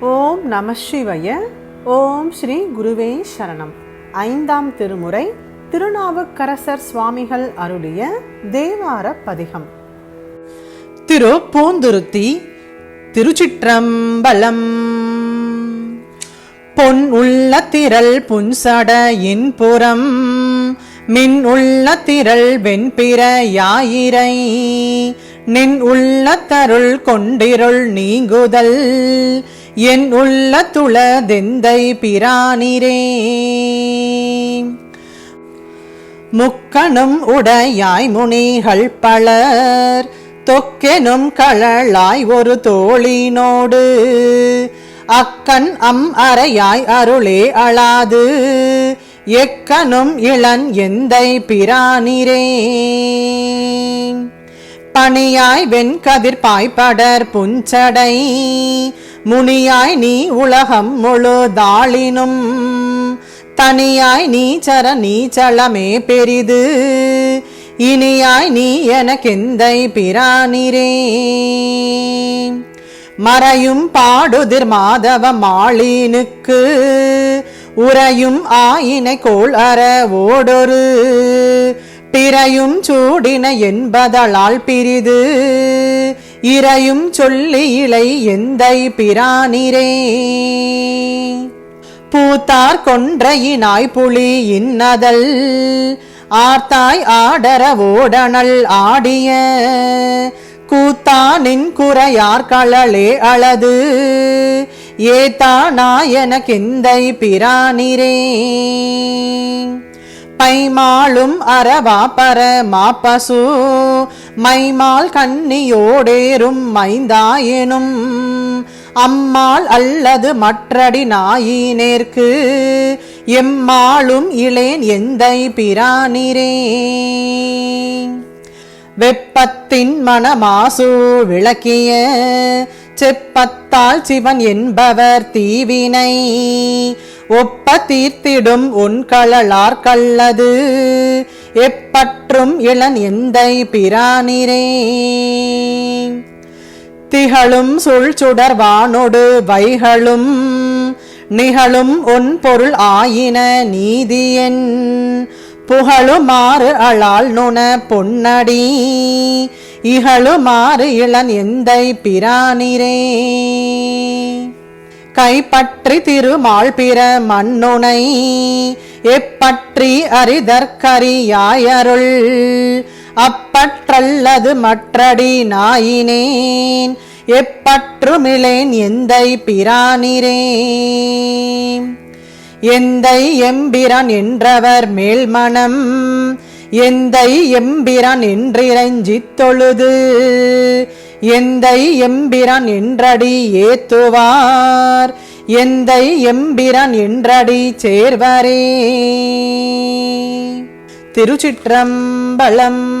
ஓம் நம சிவய. ஓம் ஸ்ரீ குருவே சரணம். ஐந்தாம் திருமுறை திருநாவுக்கரசர் சுவாமிகள் அருளிய தேவார பதிகம். திரு பூந்துருத்தி திருச்சிற்றம்பலம். பொன் உள்ள திரள் புன்சட புறம் மின் உள்ள திரள் வெண்பிற யாயிரை நின் உள்ள தருள் கொண்டிருள் நீங்குதல். என் உள்ள துளதெந்தை பிரானிரே முக்கணும் உடையாய் முனிகள் பலர் தொக்கெனும் களளாய் ஒரு தோழினோடு அக்கன் அம் அறையாய் அருளே அழாது எக்கனும் இளன் எந்தை பிரானிரே பணியாய் வெண்கதிர் பாய்படர் புஞ்சடை முனியாய் நீ உலகம் முழுதாளினும் தனியாய் நீச்சர நீச்சலமே பெரிது. இனியாய் நீ எனக்கெந்தை பிரானிரே. மறையும் பாடுதிர் மாதவ மாளினுக்கு உறையும் ஆயினை கோள் அற ஓடொரு. பிறையும் சூடின என்பதளால் பிரிது. இறையும் சொல்லி இலை எந்தை பிரானிரே பூத்தார் கொன்றையினாய் புலி இன்னதல் ஆர்த்தாய் ஆடர ஓடனல் ஆடிய கூத்தானின் குறையார் களலே அளது ஏதா நாயன கெந்தை பிரானிரே பைமாளும் அரவா பர மாப்பசு மைமால் கண்ணியோடேறும் மைந்தாயினும் அம்மாள் அல்லது மற்றடி நாயினேற்கு எம்மாளும் இளேன் எந்தை பிரானிரே. வெப்பத்தின் மனமாசு விளக்கிய செப்பத்தால் சிவன் என்பவர் தீவினை ஒப்ப தீர்த்திடும் உன் களலார் எப்பற்றும் இளன் எந்தை பிரானிரே. திகழும் சுள் சுடர் வானொடு வைகளும் நிகழும் உன் பொருள் ஆயின நீதியன். புகழுமாறு அழால் நுண பொன்னடி இகழுமாறு இளன் எந்தை பிரானிரே. கைப்பற்றி திருமால் பிற மண்ணுனை எப்பற்றி அறிதற்கரியாயருள் அப்பற்றல்லது மற்றடி நாயினேன் எப்பற்றுமிழேன் எந்தை பிரானிரே எந்தை எம்பிரான் என்றவர் மேல்மணம் எந்தை எம்பிரான் என்றிரஞ்சி தொழுது எந்தை எம்பிரான் என்றடி ஏத்துவார் எந்தை எம்பிரான் என்றடி சேர்வரே. திருச்சிற்றம்பலம்